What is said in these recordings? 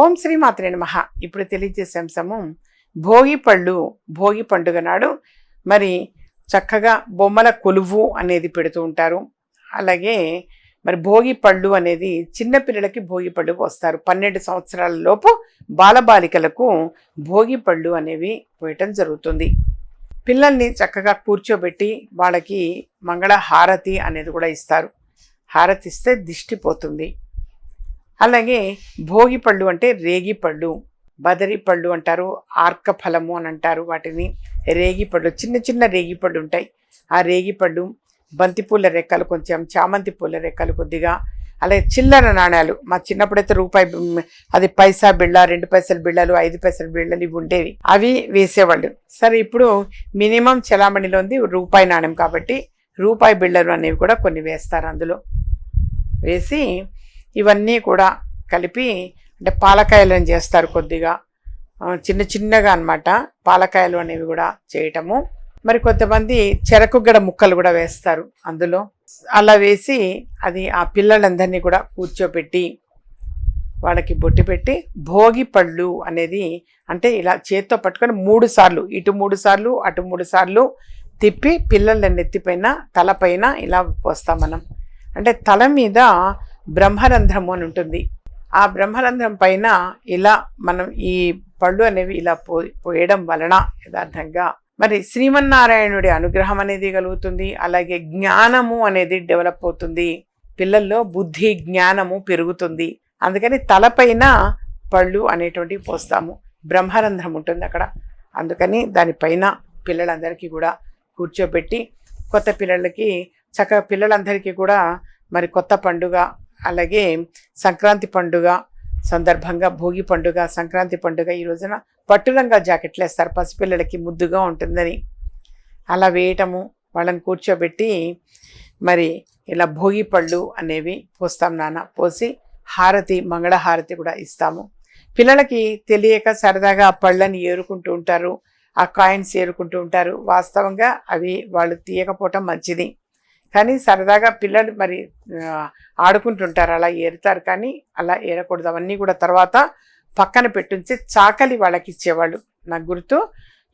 ఓం శ్రీ మాత్రే నమః. ఇప్పుడు తెలియజేసే అంశము భోగి పళ్ళు భోగి పండుగ నాడు మరి చక్కగా బొమ్మల కొలువు అనేది పెడుతూ ఉంటారు. అలాగే మరి భోగి పళ్ళు అనేది చిన్నపిల్లలకి భోగి పళ్ళు పోస్తారు. పన్నెండు సంవత్సరాల లోపు బాలబాలికలకు భోగి పళ్ళు అనేవి పోయటం జరుగుతుంది. పిల్లల్ని చక్కగా కూర్చోబెట్టి వాళ్ళకి మంగళ హారతి అనేది కూడా ఇస్తారు. హారతి ఇస్తే దిష్టి పోతుంది. అలాగే భోగి పళ్ళు అంటే రేగి పళ్ళు బదరి పళ్ళు అంటారు ఆర్క ఫలము అని అంటారు వాటిని. రేగి పళ్ళు చిన్న చిన్న రేగి పళ్ళు ఉంటాయి. ఆ రేగి పళ్ళు బంతిపూల రెక్కలు కొంచెం చామంతి పూల రెక్కలు కొద్దిగా అలాగే చిల్లర నాణ్యాలు మా చిన్నప్పుడైతే రూపాయి అది పైసా బిళ్ళ రెండు పైసల బిళ్ళలు ఐదు పైసల బిళ్ళలు ఇవి ఉండేవి. అవి వేసేవాళ్ళు. సరే ఇప్పుడు మినిమం చలామణిలో ఉంది రూపాయి నాణ్యం కాబట్టి రూపాయి బిళ్ళలు అనేవి కూడా కొన్ని వేస్తారు అందులో. వేసి ఇవన్నీ కూడా కలిపి అంటే పాలకాయలను చేస్తారు కొద్దిగా. చిన్న చిన్నగా అనమాట పాలకాయలు అనేవి కూడా చేయటము. మరి కొంతమంది చెరకు గడ ముక్కలు కూడా వేస్తారు అందులో. అలా వేసి అది ఆ పిల్లలందరినీ కూడా కూర్చోపెట్టి వాళ్ళకి బొట్టి పెట్టి భోగి పళ్ళు అనేది అంటే ఇలా చేత్తో పట్టుకొని మూడు సార్లు ఇటు మూడు సార్లు అటు మూడు సార్లు తిప్పి పిల్లల నెత్తిపైన తలపైన ఇలా పోస్తాం మనం. అంటే తల మీద బ్రహ్మరంధ్రము అని ఉంటుంది. ఆ బ్రహ్మరంధ్రం పైన ఇలా మనం ఈ పళ్ళు అనేవి ఇలా పో పోయడం వలన యథార్థంగా మరి శ్రీమన్నారాయణుడి అనుగ్రహం అనేది కలుగుతుంది. అలాగే జ్ఞానము అనేది డెవలప్ అవుతుంది. పిల్లల్లో బుద్ధి జ్ఞానము పెరుగుతుంది. అందుకని తలపైన పళ్ళు అనేటువంటివి పోస్తాము. బ్రహ్మరంధ్రం ఉంటుంది అక్కడ. అందుకని దానిపైన పిల్లలందరికీ కూడా కూర్చోబెట్టి కొత్త పిల్లలకి చక్కగా పిల్లలందరికీ కూడా మరి కొత్త పండుగ అలాగే సంక్రాంతి పండుగ సందర్భంగా భోగి పండుగ సంక్రాంతి పండుగ ఈ రోజున పట్టురంగా జాకెట్లు వేస్తారు పసిపిల్లలకి ముద్దుగా ఉంటుందని. అలా వేయటము వాళ్ళని కూర్చోబెట్టి మరి ఇలా భోగి పళ్ళు అనేవి పోస్తాం నాన్న. పోసి హారతి మంగళ హారతి కూడా ఇస్తాము. పిల్లలకి తెలియక సరదాగా ఆ పళ్ళని ఏరుకుంటూ ఉంటారు. ఆ కాయిన్స్ ఏరుకుంటూ ఉంటారు. వాస్తవంగా అవి వాళ్ళు తీయకపోవటం మంచిది. కానీ సరదాగా పిల్లలు మరి ఆడుకుంటుంటారు అలా ఏరుతారు కానీ అలా ఏరకూడదు. అవన్నీ కూడా తర్వాత పక్కన పెట్టుంచి చాకలి వాళ్ళకి ఇచ్చేవాళ్ళు. నాకు గుర్తు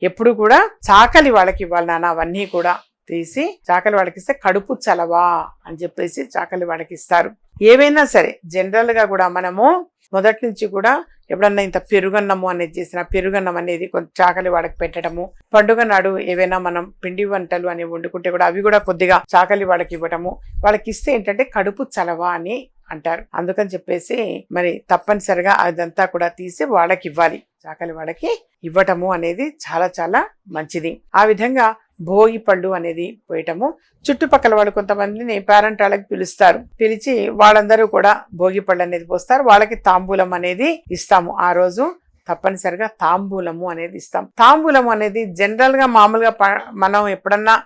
ఎప్పుడు కూడా చాకలి వాళ్ళకి ఇవ్వాలి నాన్న అవన్నీ కూడా తీసి చాకలి వాళ్ళకి ఇస్తే కడుపు చలవా అని చెప్పేసి చాకలి వాళ్ళకి ఇస్తారు. ఏవైనా సరే జనరల్గా కూడా మనము మొదటి నుంచి కూడా ఎప్పుడన్నా ఇంత పెరుగన్నము అనేది చేసిన పెరుగన్నం అనేది కొంచెం చాకలి వాడకి పెట్టడము. పండుగ నాడు ఏవైనా మనం పిండి వంటలు అనేవి వండుకుంటే కూడా అవి కూడా కొద్దిగా చాకలి వాళ్ళకి ఇవ్వటము. వాళ్ళకి ఇస్తే ఏంటంటే కడుపు చలవా అని అంటారు. అందుకని చెప్పేసి మరి తప్పనిసరిగా అదంతా కూడా తీసి వాళ్ళకి ఇవ్వాలి. చాకలి వాళ్ళకి ఇవ్వటము అనేది చాలా చాలా మంచిది. ఆ విధంగా భోగి పళ్ళు అనేది పోయటము. చుట్టుపక్కల వాళ్ళు కొంతమందిని పేరెంట్ వాళ్ళకి పిలుస్తారు. పిలిచి వాళ్ళందరూ కూడా భోగి పళ్ళు అనేది పోస్తారు. వాళ్ళకి తాంబూలం అనేది ఇస్తాము. ఆ రోజు తప్పనిసరిగా తాంబూలము అనేది ఇస్తాం. తాంబూలం అనేది జనరల్గా మామూలుగా ప- మనం ఎప్పుడన్నా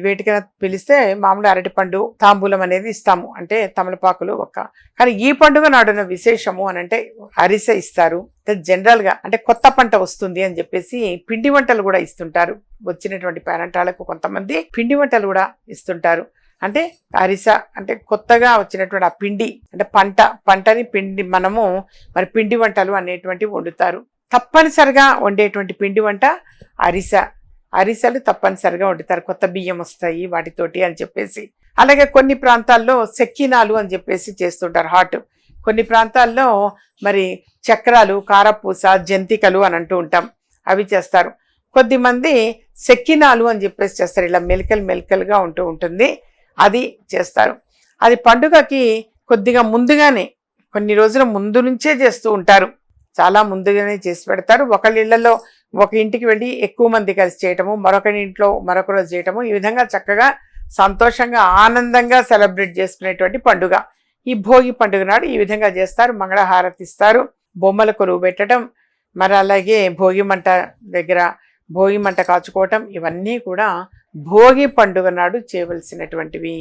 వేటికైనా పిలిస్తే మామూలు అరటిపండు తాంబూలం అనేది ఇస్తాము. అంటే తమలపాకులు ఒక్క కానీ ఈ పండుగ నాడున విశేషము అని అంటే అరిసె ఇస్తారు. అంటే అంటే కొత్త పంట వస్తుంది అని చెప్పేసి పిండి వంటలు కూడా ఇస్తుంటారు. వచ్చినటువంటి పేరంటాలకు కొంతమంది పిండి వంటలు కూడా ఇస్తుంటారు. అంటే అరిస అంటే కొత్తగా వచ్చినటువంటి ఆ పిండి అంటే పంట పంటని పిండి మనము మరి పిండి వంటలు అనేటువంటివి వండుతారు. తప్పనిసరిగా వండేటువంటి పిండి వంట అరిస. అరిసెలు తప్పనిసరిగా వండుతారు. కొత్త బియ్యం వస్తాయి వాటితోటి అని చెప్పేసి. అలాగే కొన్ని ప్రాంతాల్లో సెక్కినాలు అని చెప్పేసి చేస్తుంటారు హాట్. కొన్ని ప్రాంతాల్లో మరి చక్రాలు కారపూస జంతికలు అని అంటూ ఉంటాం. అవి చేస్తారు. కొద్దిమంది సెక్కినాలు అని చెప్పేసి చేస్తారు. ఇలా మెలికలు మెలికలుగా ఉంటూ ఉంటుంది. అది చేస్తారు. అది పండుగకి కొద్దిగా ముందుగానే కొన్ని రోజుల ముందు నుంచే చేస్తూ ఉంటారు. చాలా ముందుగానే చేసి పెడతారు. ఒకళ్ళ ఇళ్ళలో ఒక ఇంటికి వెళ్ళి ఎక్కువ మంది కలిసి చేయటము మరొకరి ఇంట్లో మరొక రోజు చేయటము ఈ విధంగా చక్కగా సంతోషంగా ఆనందంగా సెలబ్రేట్ చేసుకునేటువంటి పండుగ. ఈ భోగి పండుగ నాడు ఈ విధంగా చేస్తారు. మంగళహారతి ఇస్తారు. బొమ్మల కొలువు పెట్టడం మరి అలాగే భోగి మంట దగ్గర భోగి మంట కాచుకోవటం ఇవన్నీ కూడా భోగి పండుగ నాడు చేయవలసినటువంటివి.